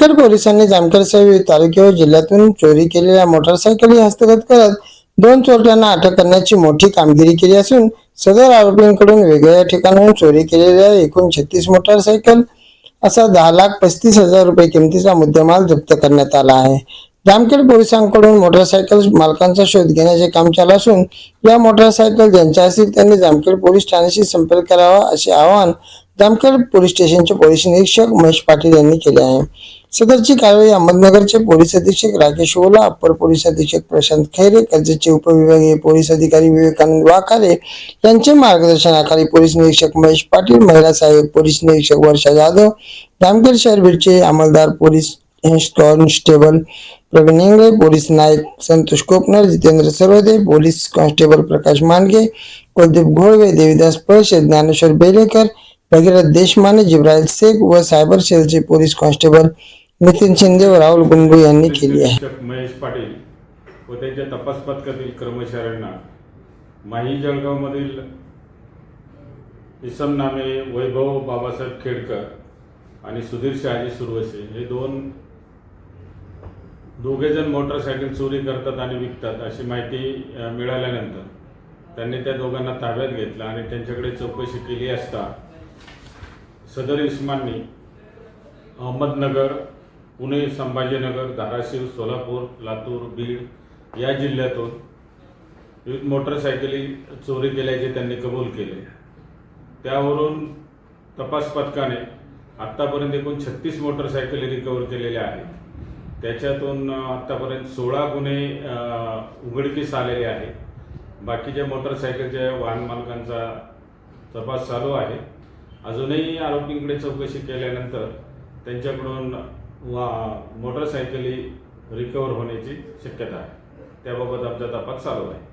तर पोलिसांनी जामखेड सह तालुक्या व जिल्ह्यातून चोरी केलेल्या मोटरसायकली हस्तगत करत दोन चोरट्यांना अटक करण्याची मोठी कामगिरी केली असून सदर आरोपींकडून वेगवेगळ्या ठिकाणाहून चोरी केलेल्या एकूण छत्तीस मोटरसायकल असा दहा लाख पस्तीस हजार रुपये किमतीचा मुद्देमाल जप्त करण्यात आला आहे. जामखेड पोलिसांकडून मोटरसायकल मालकांचा शोध घेण्याचे काम चालू असून या मोटरसायकल ज्यांच्या असतील त्यांनी जामखेड पोलीस ठाण्याशी संपर्क करावा असे आवाहन जामखेड पोलीस स्टेशनचे पोलीस निरीक्षक महेश पाटील यांनी केले आहे. सदरची कारवाई अहमदनगरचे पोलीस अधीक्षक राकेश ओला अप्पर पोलीस अधीक्षक प्रशांत खैरे कर्जतचे उपविभागीय पोलीस अधिकारी विवेकानंद वाकारे यांचे मार्गदर्शनाखाली पोलीस निरीक्षक महेश पाटील महिला सहाय्यक पोलीस निरीक्षक वर्षा जाधव जामखेड शहर बीडचे अंमलदार police constable Pravin Ingle police Naik Santosh Kopnar Jitendra Sarvade police constable Prakash Mandge Kuldeep Gholve Devidas Palshe Dnyaneshwar Belekar Bhagirath Deshmane Jibrail Shaikh व सायबर सेलचे पोलीस कॉन्स्टेबल नितीन शिंदे व राहुल गुंडू यांनी केली आहे. महेश पाटील व त्यांच्या तपास पथकातील कर्मचाऱ्यांना माही जळगावमधील इसम नामे वैभव बाबासाहेब खेडकर आणि सुधीर शहाजी सुरवसे हे दोन दोघेजण मोटरसायकल चोरी करतात आणि विकतात अशी माहिती मिळाल्यानंतर त्यांनी त्या दोघांना ताब्यात घेतलं आणि त्यांच्याकडे चौकशी केली असता सदर इस्मांनी अहमदनगर पुणे संभाजीनगर धाराशिव सोलापूर लातूर बीड या जिल्ह्यातून विविध मोटरसायकली चोरी केल्याचे त्यांनी कबूल केले. त्यावरून तपास पथकाने आत्तापर्यंत एकूण छत्तीस मोटरसायकली रिकवर केलेल्या आहेत. त्याच्यातून आत्तापर्यंत सोळा गुन्हे उघडकीस आलेले आहेत. बाकीच्या मोटरसायकलच्या वाहन मालकांचा तपास चालू आहे. अजूनही आरोपींकडे चौकशी केल्यानंतर त्यांच्याकडून वा मोटरसायकली रिकवर होण्याची शक्यता आहे. त्याबाबत आमचा तपास चालू आहे.